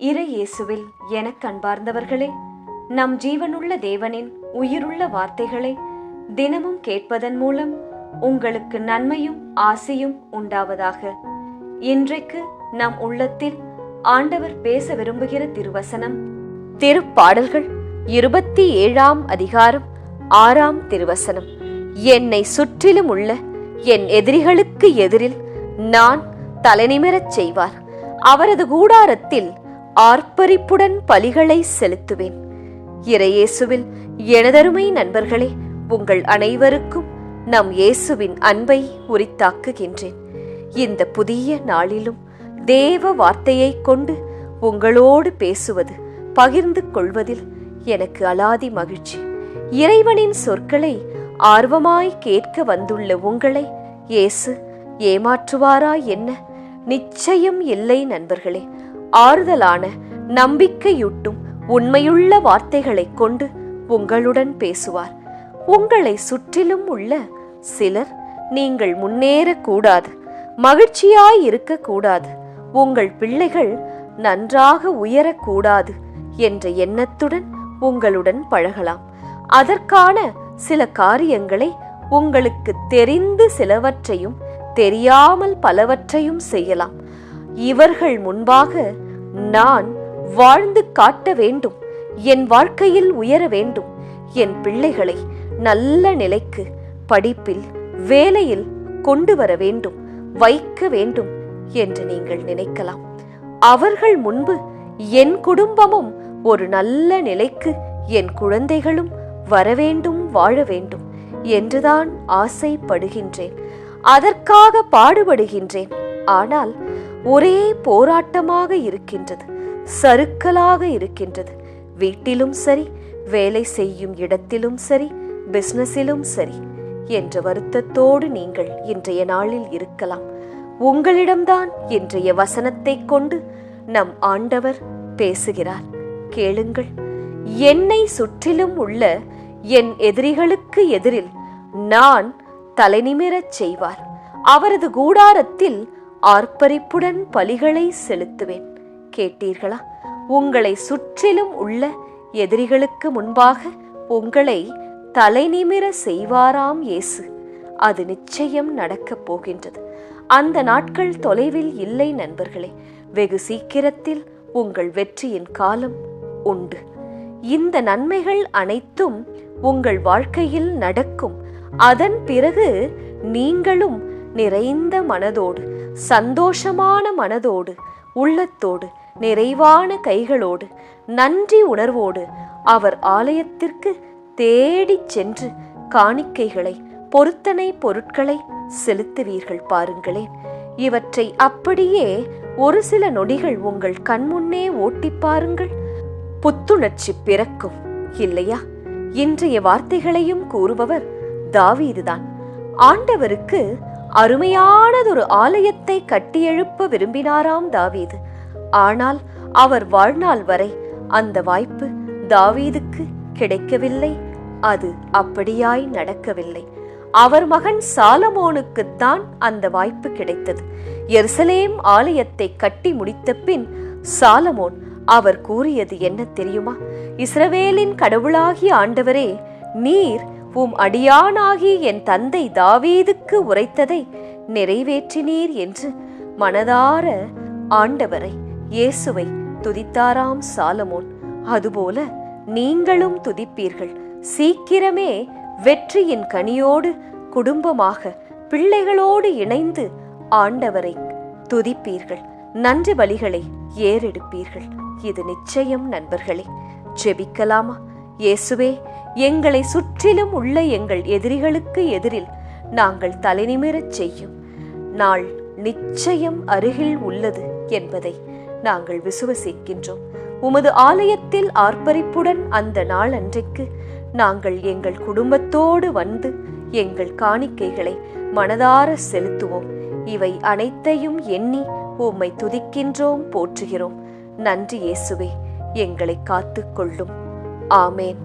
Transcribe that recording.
இறை இயேசுவில் எனக் கண்பார்ந்தவர்களே நம் ஜீவனுள்ள தேவனின் உயிருள்ள வார்த்தைகளை தினமும் கேட்பதன் மூலம் உங்களுக்கு நன்மையும் ஆசையும் உண்டாவதாக. இன்றைக்கு நம் உள்ளத்தில் ஆண்டவர் பேச விரும்புகிற திருவசனம் திருப்பாடல்கள் இருபத்தி ஏழாம் அதிகாரம் ஆறாம் திருவசனம். என்னை சுற்றிலும் உள்ள என் எதிரிகளுக்கு எதிரில் நான் தலைநிமிரச் செய்வார். அவரது கூடாரத்தில் ஆர்ப்பரிப்புடன் பலிகளை செலுத்துவேன். இறையேசுவில் எனதருமை நண்பர்களே உங்கள் அனைவருக்கும் நம் இயேசுவின் அன்பை உரித்தாக்குகின்றேன். இந்த புதிய நாளிலும் தேவ வார்த்தையை கொண்டு உங்களோடு பேசுவது பகிர்ந்து கொள்வதில் எனக்கு அலாதி மகிழ்ச்சி. இறைவனின் சொற்களை ஆர்வமாய் கேட்க வந்துள்ள உங்களை இயேசு ஏமாற்றுவாரா என்ன? நிச்சயம் இல்லை நண்பர்களே ஆறுதலான நம்பிக்கையூட்டும் உண்மையுள்ள வார்த்தைகளைக் கொண்டு உங்களுடன் பேசுவார். உங்களை சுற்றிலும் உள்ள சிலர் நீங்கள் முன்னேறக்கூடாது மகிழ்ச்சியாய் இருக்கக்கூடாது உங்கள் பிள்ளைகள் நன்றாக உயரக்கூடாது என்ற எண்ணத்துடன் உங்களுடன் பழகலாம். அதற்கான சில காரியங்களை உங்களுக்கு தெரிந்து சிலவற்றையும் தெரியாமல் பலவற்றையும் செய்யலாம். இவர்கள் முன்பாக நான் வாழ்ந்து காட்ட வேண்டும் என் வாழ்க்கையில் உயர வேண்டும். என் பிள்ளைகளை நல்ல நிலைக்கு படிப்பில் வேலையில் கொண்டு வர வேண்டும் வைக்க வேண்டும் என்று நீங்கள் நினைக்கலாம். அவர்கள் முன்பு என் குடும்பமும் ஒரு நல்ல நிலைக்கு என் குழந்தைகளும் வரவேண்டும் வாழ வேண்டும் என்றுதான் ஆசைப்படுகின்றேன். அதற்காக பாடுபடுகின்றேன். ஆனால் ஒரே போராட்டமாக இருக்கின்றது சறுக்கலாக இருக்கின்றது. வீட்டிலும் சரி வேலை செய்யும் இடத்திலும் சரி பிசினஸிலும் சரி என்ற வருத்தத்தோடு நீங்கள் இன்றைய நாளில் இருக்கலாம். உங்களிடம்தான் இன்றைய வசனத்தைக் கொண்டு நம் ஆண்டவர் பேசுகிறார். கேளுங்கள் என்னை சுற்றிலும் உள்ள என் எதிரிகளுக்கு எதிரில் நான் தலைநிமிரச் செய்வார். அவரது கூடாரத்தில் ஆர்ப்பரிப்புடன் பலிகளை செலுத்துவேன். கேட்டீர்களா? உங்களை சுற்றிலும் உள்ள எதிரிகளுக்கு முன்பாக உங்களை தலைநிமிர செய்வாராம் இயேசு. அது நிச்சயம் நடக்கப் போகின்றது. அந்த நாட்கள் தொலைவில் இல்லை நண்பர்களே. வெகு சீக்கிரத்தில் உங்கள் வெற்றியின் காலம் உண்டு. இந்த நன்மைகள் அனைத்தும் உங்கள் வாழ்க்கையில் நடக்கும். அதன் பிறகு நீங்களும் நிறைந்த மனதோடு சந்தோஷமான மனதோடு உள்ளத்தோடு நிறைவான கைகளோடு நன்றி உணர்வோடு அவர் ஆலயத்திற்கு தேடிச் சென்று காணிக்கைகளை பொருத்தனை பொருட்களை செலுத்துவீர்கள் பாருங்களேன். இவற்றை அப்படியே ஒரு சில நொடிகள் உங்கள் கண்முன்னே ஓட்டிப் பாருங்கள். புத்துணர்ச்சி பிறக்கும் இல்லையா? இன்றைய வார்த்தைகளையும் கூறுபவர் தாவீதுதான். ஆண்டவருக்கு அருமையானதொரு ஆலயத்தை கட்டியெழுப்ப விரும்பினாராம் தாவீது. ஆனால் அவர் வாழ்நாள் வரை அந்த வாய்ப்பு தாவீதுக்கு கிடைக்கவில்லை. அது அப்படியாய் நடக்கவில்லை. அவர் மகன் சாலமோனுக்குத்தான் அந்த வாய்ப்பு கிடைத்தது. எருசலேம் ஆலயத்தை கட்டி முடித்த பின் சாலமோன் அவர் கூறியது என்ன தெரியுமா? இஸ்ரவேலின் கடவுளாகிய ஆண்டவரே நீர் உம் அடியானாகி என் தந்தை தாவீதுக்கு உரைத்ததை நிறைவேற்றினீர் என்று மனதார ஆண்டவரை இயேசுவை துதித்தாராம் சாலமோன். அதுபோல நீங்களும் துதிப்பீர்கள். சீக்கிரமே வெற்றியின் கனியோடு குடும்பமாக பிள்ளைகளோடு இணைந்து ஆண்டவரை துதிப்பீர்கள். நன்றி பலிகளை ஏறெடுப்பீர்கள். இது நிச்சயம் நண்பர்களே. ஜெபிக்கலாமா? இயேசுவே எங்களை சுற்றிலும் உள்ள எங்கள் எதிரிகளுக்கு எதிரில் நாங்கள் தலைநிமிரச் செய்யும். நாள் நிச்சயம் அருகில் உள்ளது என்பதை நாங்கள் விசுவசிக்கின்றோம். உமது ஆலயத்தில் ஆர்ப்பரிப்புடன் அந்த நாள் அன்றைக்கு நாங்கள் எங்கள் குடும்பத்தோடு வந்து எங்கள் காணிக்கைகளை மனதார செலுத்துவோம். இவை அனைத்தையும் எண்ணி உம்மை துதிக்கின்றோம் போற்றுகிறோம். நன்றி இயேசுவே எங்களை காத்துக்கொள்ளும். ஆமேன்.